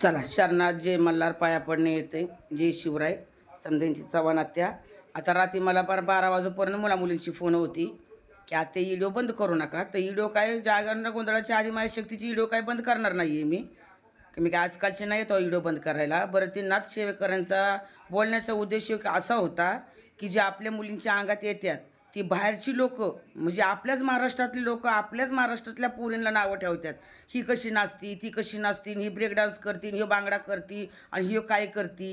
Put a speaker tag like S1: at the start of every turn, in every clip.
S1: चला शरणात जे मल्हार पाया पडणे येते जे शिवराय समजेंची चव्हाण आत्या आता रात्री मला पार बारा वाजेपर्यंत मुला मुलींची फोन होती की आता व्हिडिओ बंद करू नका. तर व्हिडिओ काय जागरण गोंधळाच्या आधी माझ्या शक्तीची व्हिडिओ काय बंद करणार नाही आहे मी. की मी काय आजकालचे नाही येतो व्हिडिओ बंद करायला. बरं ते नाथ सेवेकरांचा बोलण्याचा उद्देश एक असा होता की जे आपल्या मुलींच्या अंगात येतात ती बाहेरची लोक म्हणजे आपल्याच महाराष्ट्रातली लोक आपल्याच महाराष्ट्रातल्या पोरींना नावं ठेवतात. ही कशी नाचती ती कशी नाचती ही ब्रेक डान्स करती ही बांगडा करती आणि ही काय करती?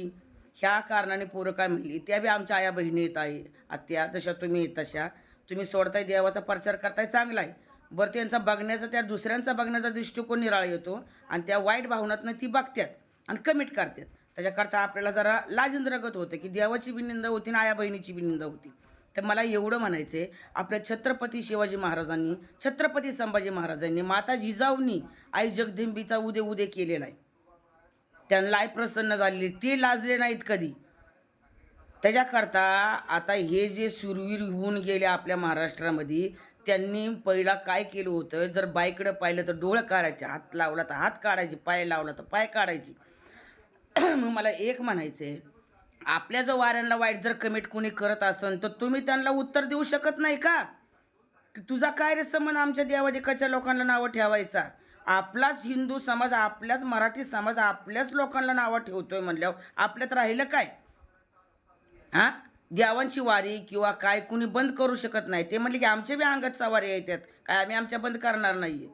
S1: ह्या कारणाने पोरं काय म्हणली त्या बी आमच्या आया बहिणी येत आहे आत्या जशा तुम्ही येत तशा. तुम्ही सोडताय देवाचा प्रचार करताय चांगला आहे. बरं त्यांचा बघण्याचा त्या दुसऱ्यांचा बघण्याचा दृष्टिकोन निराळा येतो आणि त्या वाईट भावनातनं ती बघतात आणि कमिट करतात त्याच्याकरता आपल्याला जरा लाजिंद्रगत होतं की देवाची बी निंदा होती आणि आया बहिणीची बी निंदा होती. तर मला एवढं म्हणायचं आहे आपल्या छत्रपती शिवाजी महाराजांनी छत्रपती संभाजी महाराजांनी माता जिजाऊनी आई जगदंबीचा उदे उदे केलेला आहे. त्यांना आई प्रसन्न झालेली ते लाजले नाहीत कधी. त्याच्याकरता आता हे जे सुरवीर होऊन गेले आपल्या महाराष्ट्रामध्ये त्यांनी पहिला काय केलं होतं जर बाईकडं पाहिलं तर डोळं काढायचे हात लावला तर हात काढायचे पाय लावला तर पाय काढायचे. मग मला एक म्हणायचं आहे आपल्या जर वाऱ्यांना वाईट जर कमेंट कोणी करत असन तर तुम्ही त्यांना उत्तर देऊ शकत नाही का? तुझा काय रे संबंध आमच्या देवाधिकाच्या लोकांना नावं ठेवायचा? आपलाच हिंदू समाज आपल्याच मराठी समाज आपल्याच लोकांना नावं ठेवतोय म्हणल्यावर आपल्यात राहिलं काय? हां? देवांची वारी किंवा काय कुणी बंद करू शकत नाही. ते म्हणले की आमच्या बी अंगात सवारी येतात काय आम्ही आमच्या बंद करणार नाही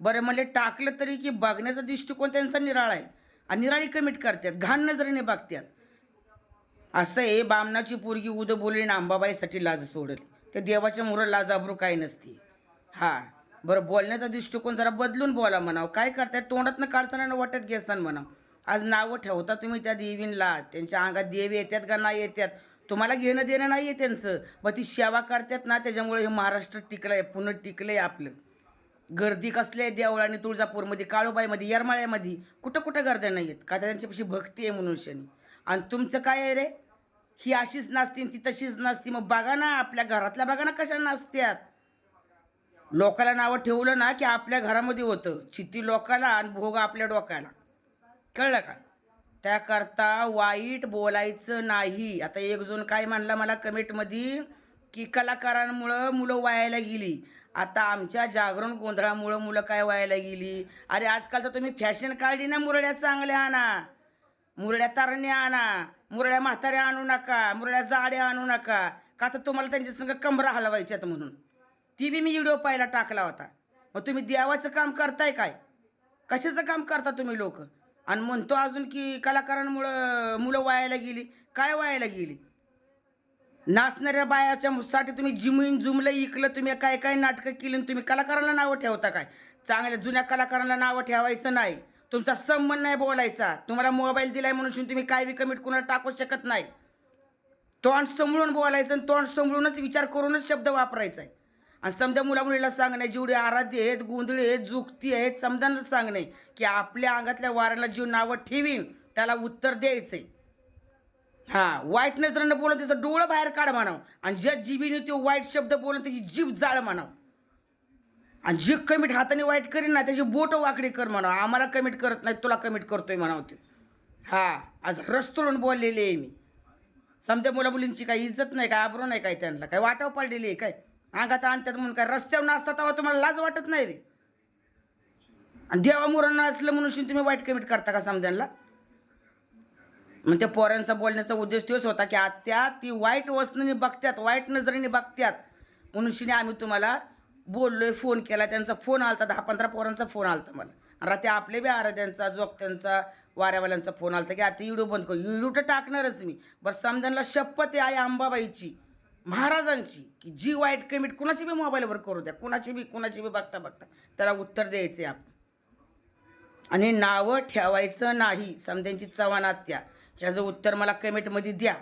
S1: बरं म्हणजे टाकलं तरी की बघण्याचा दृष्टिकोन त्यांचा निराळा आहे आणि निराळी कमिट करतात. घाण नजरेने बघतात. असं आहे बामणाची पोरगी उद बोलली ना अंबाबाईसाठी लाज सोडेल. तर देवाच्या मुलं लाज आबरू काही नसते. हा बरं बोलण्याचा दृष्टिकोन जरा बदलून बोला म्हणावं. काय करताय? तोंडातनं काढताना वाटत घेसान म्हणावं. आज नावं ठेवता तुम्ही त्या देवींना त्यांच्या अंगात देवी येतात का नाही येतात? तुम्हाला घेणं देणं नाही आहे त्यांचं. मग ती सेवा करतात ना त्याच्यामुळे हे महाराष्ट्र टिकलं आहे पुन्हा टिकलं आहे आपलं. गर्दी कसली आहे देवळाने तुळजापूरमध्ये काळोबाईमध्ये येरमाळ्यामध्ये? कुठं कुठं गर्द्या नाही आहेत का त्यांच्यापाशी भक्ती आहे म्हणून आणि तुमचं काय आहे रे? ही अशीच नसती आणि ती तशीच नसती मग बघा ना आपल्या घरातल्या बघा ना कशा नाचत्यात. लोकाला नावं ठेवलं ना की आपल्या घरामध्ये होतं. चिती लोकाला आणि भोग आपल्या डोक्याला. कळलं का? त्याकरता वाईट बोलायचं नाही. आता एक जण काय म्हणला मला कमेंटमध्ये की कलाकारांमुळं मुलं वायाला गेली. आता आमच्या जागरण गोंधळामुळं मुलं काय वायाला गेली? अरे आजकाल तर तुम्ही फॅशन काढली ना मुरड्या चांगल्या आणा. मुरड्या तारण्या आणा मुरड्या म्हाताऱ्या आणू नका मुरड्या जाड्या आणू नका. का तर तुम्हाला त्यांच्या संग कमरा हलवायच्यात म्हणून. ती बी मी व्हिडिओ पाहायला टाकला होता. मग तुम्ही देवाचं काम करताय काय? कशाचं काम करता तुम्ही लोक? आणि म्हणतो अजून की कलाकारांमुळं मुलं वायाला गेली. काय वायाला गेली? नाचणाऱ्या बायाच्या मुसाठी तुम्ही जिमून जुमलं इकलं तुम्ही काय काय नाटकं केली तुम्ही कलाकारांना नावं ठेवता काय? चांगल्या जुन्या कलाकारांना नावं ठेवायचं नाही. तुमचा संबंध नाही बोलायचा. तुम्हाला मोबाईल दिलाय म्हणून तुम्ही काय बी कुणाला टाकू शकत नाही. तोंड समळून बोलायचं आणि तोंड समळूनच विचार करूनच शब्द वापरायचा आहे. आणि समजा मुला मुलीला सांगणे जेवढे आराध्य आहेत गोंधळी आहेत जुक्ती आहेत समजायला सांगणे की आपल्या अंगातल्या वाऱ्याला जीव नावं ठेवीन त्याला उत्तर द्यायचंय. हां वाईट नजरेनं बोलून त्याचं डोळं बाहेर काढ म्हणावं. आणि ज्या जीबीने तो वाईट शब्द बोलून त्याची जीभ जाळ म्हणावं. आणि जे कमिट हाताने वाईट करीन ना त्याची बोट वाकडी कर म्हणावं. आम्हाला कमिट करत नाही तुला कमिट करतोय म्हणावं ते. हा आज रस्तोडून बोललेली आहे मी. समजा मुला मुलींची काही इज्जत नाही काय आबरू नाही काय त्यांना. काय वाटाव पडलेली आहे काय? अंगात आणतात म्हणून काय? रस्त्यावर नसतात तेव्हा तुम्हाला लाज वाटत नाही रे. आणि देवा मुरांना असलं म्हणून तुम्ही वाईट कमिट करता का समजायला मग त्या पोरांचा बोलण्याचा उद्देश तोच होता की आत्या ती वाईट वस्तूने बघत्यात वाईट नजरेने बघत्यात. म्हणून शिने आम्ही तुम्हाला बोललोय फोन केला त्यांचा फोन आलता दहा पंधरा पोरांचा फोन आलता मला. आणि रात्री आपले बी आराध्यांचा जोगत्यांचा वाऱ्यावाल्यांचा फोन आलता की आता व्हिडिओ बंद करू व्हिडिओ तर टाकणारच मी. बरं समजांना शपथ आहे अंबाबाईची महाराजांची की जी वाईट कमिट कुणाची बी मोबाईलवर करू द्या कुणाची बी कुणाची बी बघता बघता त्याला उत्तर द्यायचे आपण. आणि नावं ठेवायचं नाही समध्यांची चव्हाण आत्या ह्याचं उत्तर मला कमेंटमध्ये द्या.